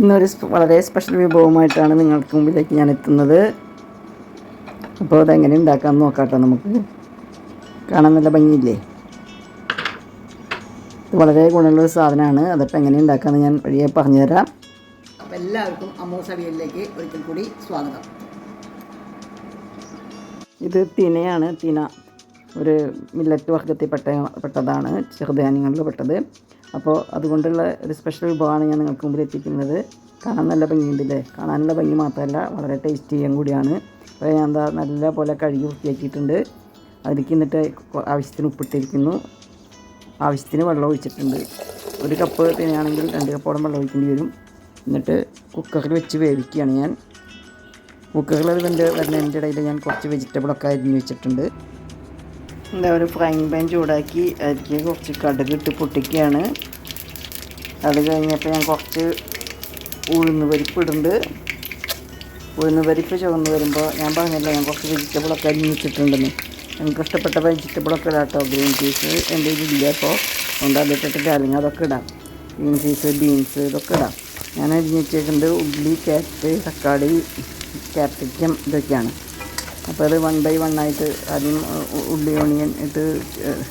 ഇന്നൊരു വളരെ സ്പെഷ്യൽ വിഭവമായിട്ടാണ് നിങ്ങൾക്ക് മുമ്പിലേക്ക് ഞാൻ എത്തുന്നത്. അപ്പോൾ അതെങ്ങനെ ഉണ്ടാക്കാമെന്ന് നോക്കാട്ടോ നമുക്ക്. കാണാൻ നല്ല ഭംഗിയില്ലേ? വളരെ ഗുണമുള്ളൊരു സാധനമാണ്. അതിപ്പോൾ എങ്ങനെ ഉണ്ടാക്കാമെന്ന് ഞാൻ വഴിയെ പറഞ്ഞുതരാം. അപ്പോൾ എല്ലാവർക്കും അമ്മൂ സവിയലിലേക്ക് ഒരിക്കൽ കൂടി സ്വാഗതം. ഇത് തിനയാണ്. തിന ഒരു മില്ലറ്റ് വർഗത്തിൽ പെട്ട പെട്ടതാണ്. ചെറുധാന്യങ്ങളിൽ പെട്ടത് അപ്പോൾ അതുകൊണ്ടുള്ള ഒരു സ്പെഷ്യൽ വിഭവമാണ് ഞാൻ നിങ്ങൾക്ക് മുമ്പിൽ എത്തിക്കുന്നത്. കാണാൻ നല്ല ഭംഗിയുണ്ടല്ലേ? കാണാനുള്ള ഭംഗി മാത്രമല്ല വളരെ ടേസ്റ്റിയും കൂടിയാണ്. അപ്പോൾ ഞാൻ എന്താ നല്ല പോലെ കഴുകി വൃത്തിയാക്കിയിട്ടുണ്ട്. അതിലേക്ക് എന്നിട്ട് ആവശ്യത്തിന് ഉപ്പിട്ടിരിക്കുന്നു. ആവശ്യത്തിന് വെള്ളം ഒഴിച്ചിട്ടുണ്ട്. ഒരു കപ്പ് തന്നെയാണെങ്കിൽ രണ്ട് കപ്പോളം വെള്ളം ഒഴിക്കേണ്ടി വരും. എന്നിട്ട് കുക്കറിൽ വെച്ച് വേവിക്കുകയാണ് ഞാൻ. കുക്കറിൽ അത് വെന്ത് വരുന്നതിന്റെ ഇടയിൽ ഞാൻ കുറച്ച് വെജിറ്റബിളൊക്കെ അരിഞ്ഞ് വെച്ചിട്ടുണ്ട്. എന്താ ഒരു ഫ്രൈങ് പാൻ ചൂടാക്കി അതിലേക്ക് കുറച്ച് കടുക് ഇട്ട് പൊട്ടിക്കുകയാണ്. അത് കഴിഞ്ഞപ്പോൾ ഞാൻ കുറച്ച് ഉഴുന്ന് പരിപ്പ് ഇടുന്നുണ്ട് ഉഴുന്ന് പരിപ്പ് ചുവന്ന് വരുമ്പോൾ ഞാൻ പറഞ്ഞല്ലോ ഞാൻ കുറച്ച് വെജിറ്റബിളൊക്കെ അരിഞ്ഞിച്ചിട്ടുണ്ടെന്ന് എനിക്ക് ഇഷ്ടപ്പെട്ട വെജിറ്റബിളൊക്കെ ഇടാം കേട്ടോ ഗ്രീൻ പീസ് എന്റെ ഇതില്ല അപ്പോൾ അതുകൊണ്ട് അതിട്ടിട്ട് അല്ലെങ്കിൽ അതൊക്കെ ഇടാം. ഗ്രീൻ പീസ് ബീൻസ് ഇതൊക്കെ ഇടാം. ഞാൻ അരിഞ്ഞിട്ടുണ്ട് ഉള്ളി ക്യാരറ്റ് തക്കാളി ക്യാപ്സിക്കം ഇതൊക്കെയാണ്. അപ്പോൾ അത് വൺ ബൈ വൺ ആയിട്ട് ആദ്യം ഉള്ളി ഓണിയൻ ഏഹ്,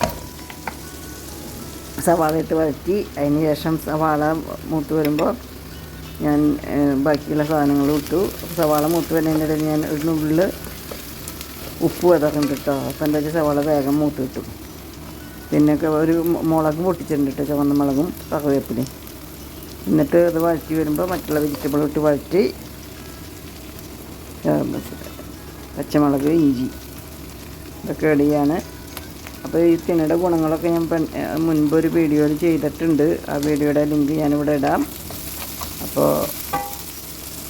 സവാള ഇട്ട് വഴറ്റി അതിന് ശേഷം സവാള മൂത്ത് വരുമ്പോൾ ഞാൻ ബാക്കിയുള്ള സാധനങ്ങൾ ഇട്ടു. സവാള മൂത്ത് വരുന്നതിന്റെ ഞാൻ ഒരു നുള്ളിൽ ഉപ്പ് വിതറുണ്ട് കേട്ടോ അപ്പം എന്താ വെച്ചാൽ സവാള വേഗം മൂത്ത് കിട്ടും. പിന്നെ ഒരു മുളക് പൊട്ടിച്ചിട്ടുണ്ട് കേട്ടോ ചുവന്ന മുളകും കറിവേപ്പിലയും. എന്നിട്ട് അത് വഴറ്റി വരുമ്പോൾ മറ്റുള്ള വെജിറ്റബിൾ ഇട്ട് വഴറ്റി പച്ചമുളക് ഇഞ്ചി ഇതൊക്കെ ഇടുകയാണ് അപ്പോൾ ഈ തിനയുടെ ഗുണങ്ങളൊക്കെ ഞാൻ മുൻപ് ഒരു വീഡിയോയിൽ ചെയ്തിട്ടുണ്ട്. ആ വീഡിയോയുടെ ലിങ്ക് ഞാനിവിടെ ഇടാം. അപ്പോൾ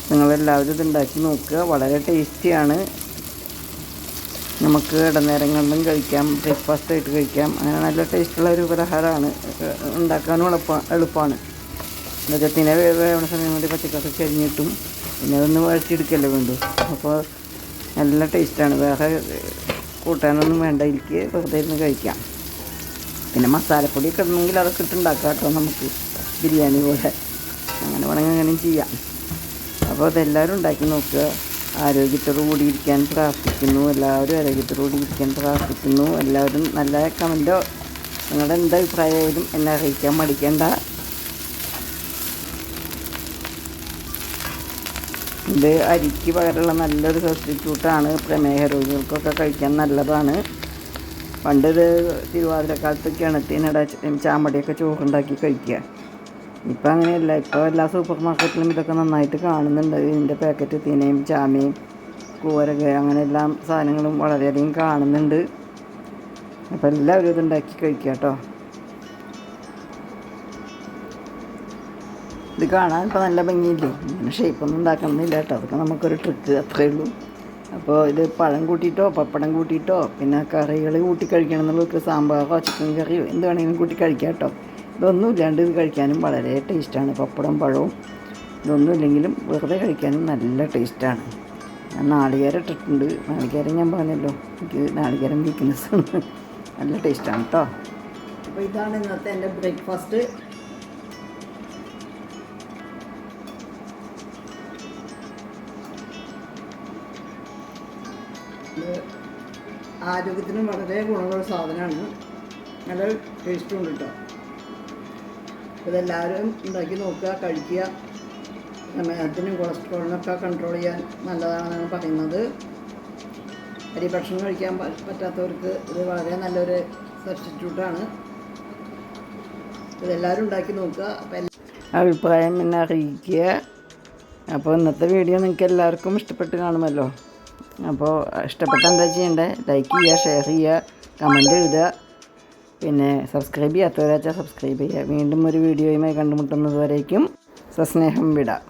നിങ്ങളെല്ലാവരും ഇത് ഉണ്ടാക്കി നോക്കുക. വളരെ ടേസ്റ്റിയാണ് നമുക്ക് ഇടനേരങ്ങളിലും കഴിക്കാം ബ്രേക്ക്ഫാസ്റ്റ് ആയിട്ട് കഴിക്കാം. അങ്ങനെ നല്ല ടേസ്റ്റുള്ള ഒരു പലഹാരമാണ്. ഉണ്ടാക്കാനും എളുപ്പ എളുപ്പമാണ് എന്നുവെച്ചാൽ തിന വേവണ സമയം കൊണ്ട് പച്ചക്കറി ചരിഞ്ഞിട്ടും പിന്നെ അതൊന്ന് വഴച്ചെടുക്കല്ലേ വേണ്ടു. അപ്പോൾ നല്ല ടേസ്റ്റാണ് വേറെ കൂട്ടാനൊന്നും വേണ്ട. എനിക്ക് വെറുതെ ഇരുന്ന് കഴിക്കാം. പിന്നെ മസാലപ്പൊടി കിട്ടണമെങ്കിൽ അതൊക്കെ ഇട്ടുണ്ടാക്കാം കേട്ടോ നമുക്ക്. ബിരിയാണി പോലെ. അങ്ങനെ വേണമെങ്കിൽ അങ്ങനെയും ചെയ്യാം. അപ്പോൾ അതെല്ലാവരും ഉണ്ടാക്കി നോക്കുക. ആരോഗ്യത്തോടു കൂടി ഇരിക്കാൻ പ്രാർത്ഥിക്കുന്നു. എല്ലാവരും ആരോഗ്യത്തോടു കൂടി ഇരിക്കാൻ പ്രാർത്ഥിക്കുന്നു. എല്ലാവരും നല്ല കമന്റോ നിങ്ങളുടെ എന്താ അഭിപ്രായമായാലും എന്നെ അറിയിക്കാൻ മടിക്കേണ്ട. ഇത് അരിക്ക് പകരമുള്ള നല്ലൊരു സബ്സ്റ്റിറ്റ്യൂട്ടാണ് പ്രമേഹ രോഗികൾക്കൊക്കെ കഴിക്കാൻ നല്ലതാണ്. പണ്ട് ഇത് തിരുവാതിരക്കാലത്ത് തിനട ചാമ്പടിയൊക്കെ ചോറുണ്ടാക്കി കഴിക്കുക. ഇപ്പം അങ്ങനെയല്ല. ഇപ്പോൾ എല്ലാ സൂപ്പർ മാർക്കറ്റിലും ഇതൊക്കെ നന്നായിട്ട് കാണുന്നുണ്ട്. ഇതിന്റെ പാക്കറ്റ് തിനയും ചാമയും കൂരക അങ്ങനെ സാധനങ്ങളും വളരെയധികം കാണുന്നുണ്ട്. അപ്പോൾ എല്ലാവരും ഇതുണ്ടാക്കി കഴിക്കുക കേട്ടോ. ഇത് കാണാൻ ഇപ്പോൾ നല്ല ഭംഗിയില്ലേ? ഇങ്ങനെ ഷേപ്പൊന്നും ഉണ്ടാക്കണമെന്നില്ല കേട്ടോ. അതൊക്കെ നമുക്കൊരു ട്രിക്ക് അത്രയേ ഉള്ളൂ. അപ്പോൾ ഇത് പഴം കൂട്ടിയിട്ടോ പപ്പടം കൂട്ടിയിട്ടോ പിന്നെ കറികൾ കൂട്ടി കഴിക്കണം എന്നുള്ളവർക്ക് സാമ്പാറോ ചിക്കൻ കറിയോ എന്ത് വേണമെങ്കിലും കൂട്ടി കഴിക്കാം കേട്ടോ. ഇതൊന്നും ഇല്ലാണ്ട് ഇത് കഴിക്കാനും വളരെ ടേസ്റ്റാണ് പപ്പടം പഴവും ഇതൊന്നും ഇല്ലെങ്കിലും വെറുതെ കഴിക്കാനും നല്ല ടേസ്റ്റാണ് ഞാൻ നാളികേരം ഇട്ടിട്ടുണ്ട്. നാളികേരം ഞാൻ പറഞ്ഞല്ലോ എനിക്ക് നാളികേരം വീക്ക്നെസ്സാണ് നല്ല ടേസ്റ്റാണ് കേട്ടോ. അപ്പോൾ ഇതാണ് ഇന്നത്തെ എന്റെ ബ്രേക്ക്ഫാസ്റ്റ് ഇത് ആരോഗ്യത്തിന് വളരെ ഗുണമുള്ള സാധനമാണ്. നല്ല ടേസ്റ്റും ഉണ്ട് കേട്ടോ ഇതെല്ലാവരും ഉണ്ടാക്കി നോക്കുക കഴിക്കുക. സമയത്തിനും കൊളസ്ട്രോളിനൊക്കെ കൺട്രോൾ ചെയ്യാൻ നല്ലതാണെന്നാണ് പറയുന്നത്. അരി ഭക്ഷണം കഴിക്കാൻ പറ്റാത്തവർക്ക് ഇത് വളരെ നല്ലൊരു സബ്സ്റ്റിറ്റ്യൂട്ടാണ് ഇതെല്ലാവരും ഉണ്ടാക്കി നോക്കുക. അപ്പം അഭിപ്രായം എന്നെ അറിയിക്കുക. അപ്പോൾ ഇന്നത്തെ വീഡിയോ നിങ്ങൾക്ക് എല്ലാവർക്കും ഇഷ്ടപ്പെട്ട് കാണുമല്ലോ. അപ്പോൾ ഇഷ്ടപ്പെട്ട എന്താ ചെയ്യേണ്ടത് ലൈക്ക് ചെയ്യുക ഷെയർ ചെയ്യുക കമന്റ് എഴുതുക പിന്നെ സബ്സ്ക്രൈബ് ചെയ്യാത്തവരാച്ചാൽ സബ്സ്ക്രൈബ് ചെയ്യുക. വീണ്ടും ഒരു വീഡിയോയുമായി കണ്ടുമുട്ടുന്നത് വരേക്കും സസ്നേഹം വിടാം.